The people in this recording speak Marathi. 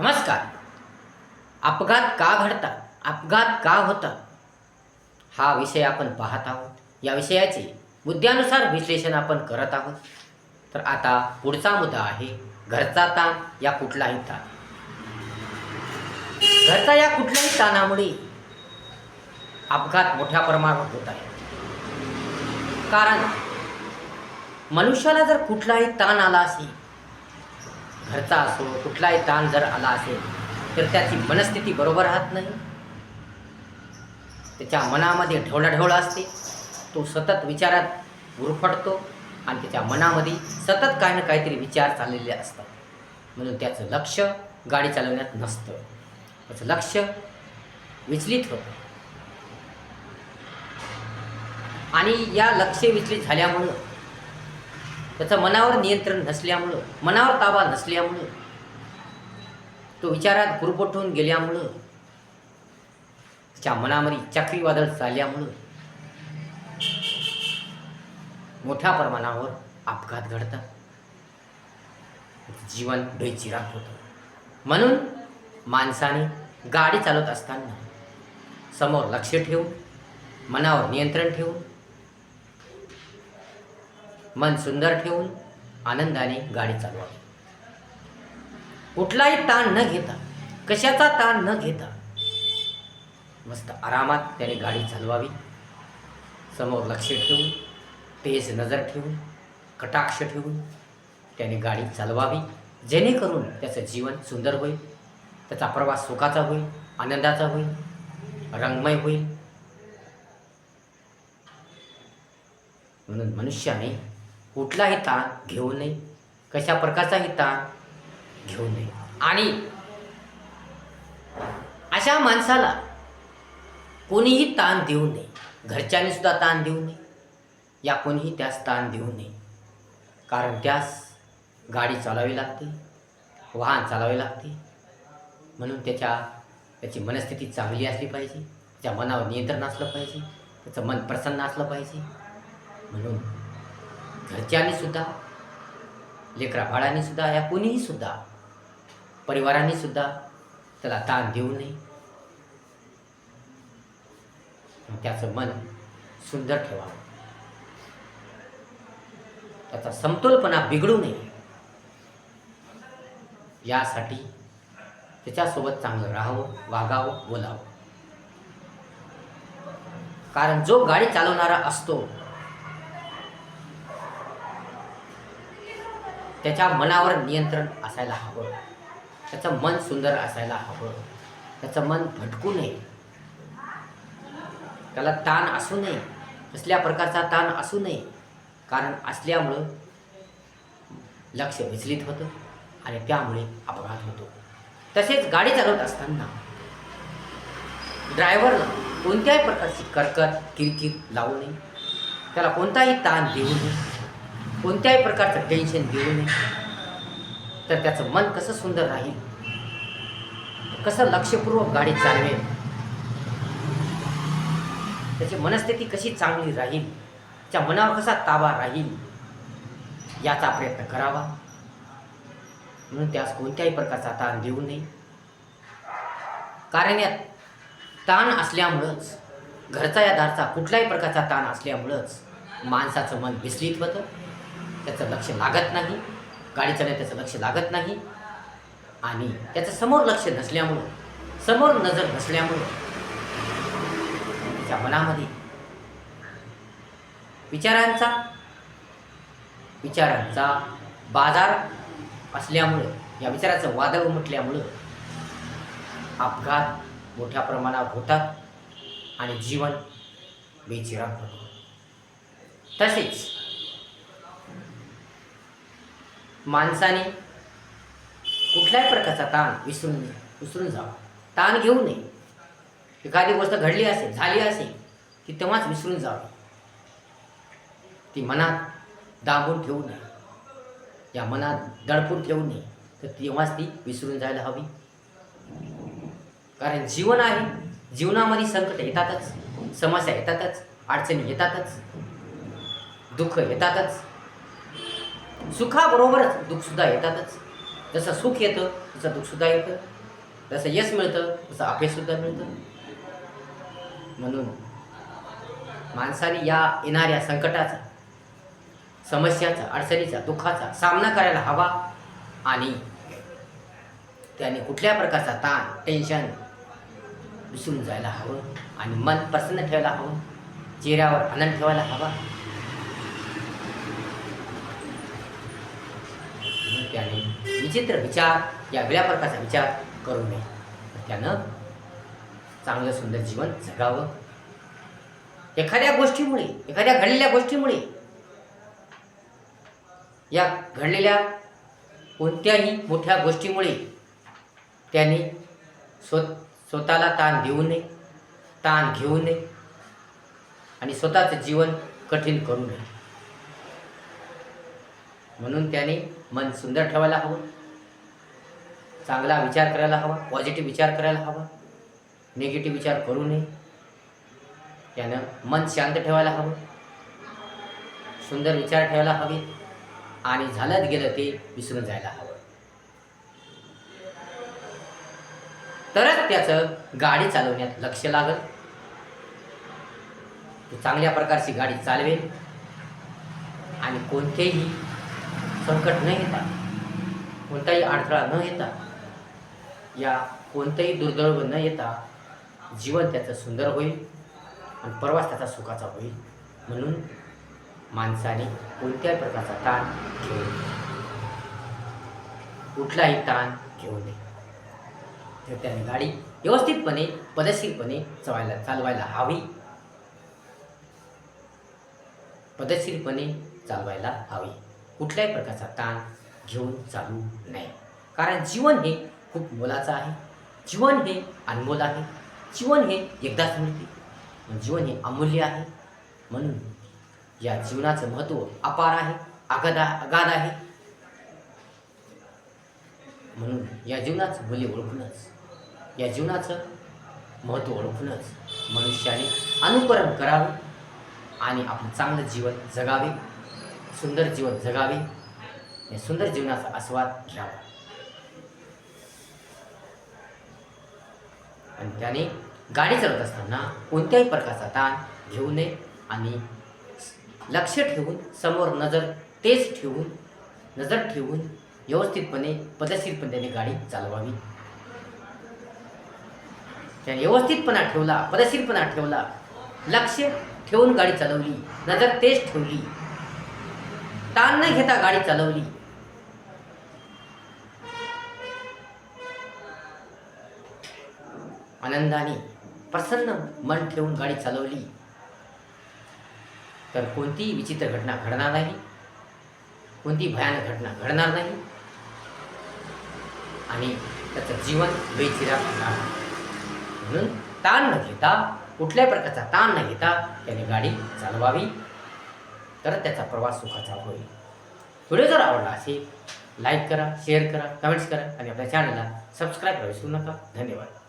नमस्कार. अपघात का घडतात अपघात का होतात हा विषय आपण पाहत आहोत. या विषयाचे मुद्द्यानुसार विश्लेषण आपण करत आहोत. तर आता पुढचा मुद्दा आहे घरचा ताण या कुठलाही ताण. घरचा या कुठल्याही ताणामुळे अपघात मोठ्या प्रमाणावर होत आहे. कारण मनुष्याला जर कुठलाही ताण आला असेल घरचा असो कुठलाही ताण जर आला असेल तर त्याची मनस्थिती बरोबर राहत नाही. त्याच्या मनामध्ये ढवळाढवळ असते. तो सतत विचारात गुरफटतो आणि त्याच्या मनामध्ये सतत काही ना काहीतरी विचार चाललेले असतात. म्हणून त्याचं लक्ष गाडी चालवण्यात नसतं. त्याचं लक्ष विचलित होतं. आणि या लक्ष विचलित झाल्यामुळं त्याचं मनावर नियंत्रण नसल्यामुळं मनावर ताबा नसल्यामुळं तो विचारात गुरपटून गेल्यामुळं त्याच्या मनामध्ये चक्रीवादळ चालल्यामुळं मोठ्या प्रमाणावर अपघात घडतात. जीवन बेचिराग होतं. म्हणून माणसाने गाडी चालवत असताना समोर लक्ष ठेवून मनावर नियंत्रण ठेवून मन सुंदर ठेवून आनंदाने गाडी चालवावी. कुठलाही ताण न घेता कशाचा ताण न घेता मस्त आरामात त्याने गाडी चालवावी. समोर लक्ष ठेवून तेज नजर ठेवून कटाक्ष ठेवून त्याने गाडी चालवावी. जेणेकरून त्याचं जीवन सुंदर होईल त्याचा प्रवास सुखाचा होईल आनंदाचा होईल रंगमय होईल. म्हणून मनुष्याने कुठलाही ताण घेऊ नये. कशा प्रकारचाही ताण घेऊ नये. आणि अशा माणसाला कोणीही ताण देऊ नये. घरच्यांनी सुद्धा ताण देऊ नये. या कोणीही त्यास ताण देऊ नये. कारण त्यास गाडी चालावी लागते वाहन चालावे लागते. म्हणून त्याच्या त्याची मनस्थिती चांगली असली पाहिजे. त्या मनावर नियंत्रण असलं पाहिजे. त्याचं मन प्रसन्न असलं पाहिजे. म्हणून घरच्यांनी सुद्धा लेकरा बाळांनी सुद्धा या कोणीही सुद्धा परिवारांनी सुद्धा त्याला ताण देऊ नये. त्याचं मन सुंदर ठेवावं. त्याचा समतोलपणा बिघडू नये. यासाठी त्याच्यासोबत चांगलं राहावं वागावं बोलावं. कारण जो गाडी चालवणारा असतो त्याच्या मनावर नियंत्रण असायला हवं. त्याचं मन सुंदर असायला हवं. त्याचं मन भटकू नये. त्याला ताण असू नये. कसल्या प्रकारचा ताण असू नये. कारण असल्यामुळं लक्ष विचलित होतं आणि त्यामुळे अपघात होतो. तसेच गाडी चालवत असताना ड्रायव्हरला कोणत्याही प्रकारची करकत किरकिर लावू नये. त्याला कोणताही ताण देऊ नये. कोणत्याही प्रकारचं टेन्शन देऊ नये. तर त्याचं मन कसं सुंदर राहील? कसं लक्षपूर्वक गाडी चालवेल? त्याची मनस्थिती कशी चांगली राहील? त्या मनावर कसा ताबा राहील? याचा प्रयत्न करावा. म्हणून त्यास कोणत्याही प्रकारचा ताण देऊ नये. कारण यात ताण असल्यामुळंच घरचा या दारचा कुठल्याही प्रकारचा ताण असल्यामुळंच माणसाचं मन विचलित होतं. त्याचं लक्ष लागत नाही. गाडी चालवण्यात त्याचं लक्ष लागत नाही. आणि त्याचं समोर लक्ष नसल्यामुळं समोर नजर नसल्यामुळं त्याच्या मनामध्ये विचारांचा विचारांचा बाजार असल्यामुळं या विचाराचं वादळ उमटल्यामुळं अपघात मोठ्या प्रमाणावर होतात आणि जीवन बेचिराग होतं तसेच माणसाने कुठल्याही प्रकारचा ताण विसरून विसरून जावा. ताण घेऊ नये. एखादी गोष्ट घडली असेल झाली असेल ती तेव्हाच विसरून जावी. ती मनात दाबून ठेवू नये. या मनात दडपून ठेवू नये. तर तेव्हाच ती विसरून जायला हवी. कारण जीवन आहे. जीवनामध्ये संकट येतातच. समस्या येतातच. अडचणी येतातच. दुःख येतातच. सुखाबरोबरच दुःखसुद्धा येतातच. जसं सुख येतं तसं दुःखसुद्धा येतं. जसं यश मिळतं तसं अपयशसुद्धा मिळतं. म्हणून माणसाने या येणाऱ्या संकटाचा समस्याचा अडचणीचा दुःखाचा सामना करायला हवा आणि त्याने कुठल्या प्रकारचा ताण टेन्शन विसरून जायला हवं आणि मन प्रसन्न ठेवायला हवं. चेहऱ्यावर आनंद ठेवायला हवा. त्याने विचित्र विचार या वेगळ्या प्रकारचा विचार करू नये. तर त्यानं चांगलं सुंदर जीवन जगावं. एखाद्या गोष्टीमुळे एखाद्या घडलेल्या गोष्टीमुळे या घडलेल्या कोणत्याही मोठ्या गोष्टीमुळे त्याने स्व स्वतःला ताण देऊ नये ताण घेऊ नये आणि स्वतःचं जीवन कठीण करू नये. म्हणून त्याने मन सुंदर ठेवायला हवं. चांगला विचार करायला हवा पॉझिटिव्ह विचार करायला हवा निगेटिव्ह विचार करू नये. त्यानं मन शांत ठेवायला हवं. सुंदर विचार ठेवायला हवे आणि झालंच गेलं ते विसरून जायला हवं. तरच त्याचं गाडी चालवण्यात लक्ष लागल. तो चांगल्या प्रकारची गाडी चालवेल आणि कोणतेही संकट न येता कोणताही अडथळा न येता या कोणतंही दुर्दैव न येता जीवन त्याचं सुंदर होईल आणि प्रवास त्याचा सुखाचा होईल म्हणून माणसाने कोणत्याही प्रकारचा ताण घेऊ नये. कुठलाही ताण घेऊ नये. तर त्याने गाडी व्यवस्थितपणे पदशीरपणे चवायला चालवायला हवी. पदशीरपणे चालवायला हवी. कुठल्याही प्रकारचा ताण घेऊन चालू नये. कारण जीवन हे खूप मोलाचं आहे. जीवन हे अनमोल आहे. जीवन हे एकदाच मिळते. जीवन हे अमूल्य आहे. म्हणून या जीवनाचं महत्त्व अपार आहे अगाध अगाध आहे. म्हणून या जीवनाचं मूल्य ओळखूनच या जीवनाचं महत्त्व ओळखूनच मनुष्याने अनुकरण करावं आणि आपलं चांगलं जीवन जगावे. सुंदर जीवन जगावे या सुंदर जीवनाचा आस्वाद घ्यावा. आणि त्याने गाडी चालवत असताना कोणत्याही प्रकारचा ताण घेऊ नये आणि लक्ष ठेवून समोर नजर तेच ठेवून नजर ठेवून व्यवस्थितपणे पद्धतशीरपणे त्याने गाडी चालवावी. त्याने व्यवस्थितपणा ठेवला पदशीरपणा ठेवला लक्ष ठेवून गाडी चालवली नजर तेच ठेवली ताण न घेता गाडी चालवली. आनंदाने प्रसन्न मन ठेवून गाडी चालवली. तर कोणतीही विचित्र घटना घडणार नाही. कोणती भयानक घटना घडणार नाही. आणि त्याचं जीवन बेचिराग होणार म्हणून ताण न घेता कुठल्याही प्रकारचा ताण न घेता त्याने गाडी चालवावी. तर त्याचा प्रवास सुखाचा होईल. व्हिडिओ जर आवडला असेल लाईक करा शेअर करा कमेंट्स करा आणि आपल्या चॅनलला सबस्क्राईब करू नका. धन्यवाद.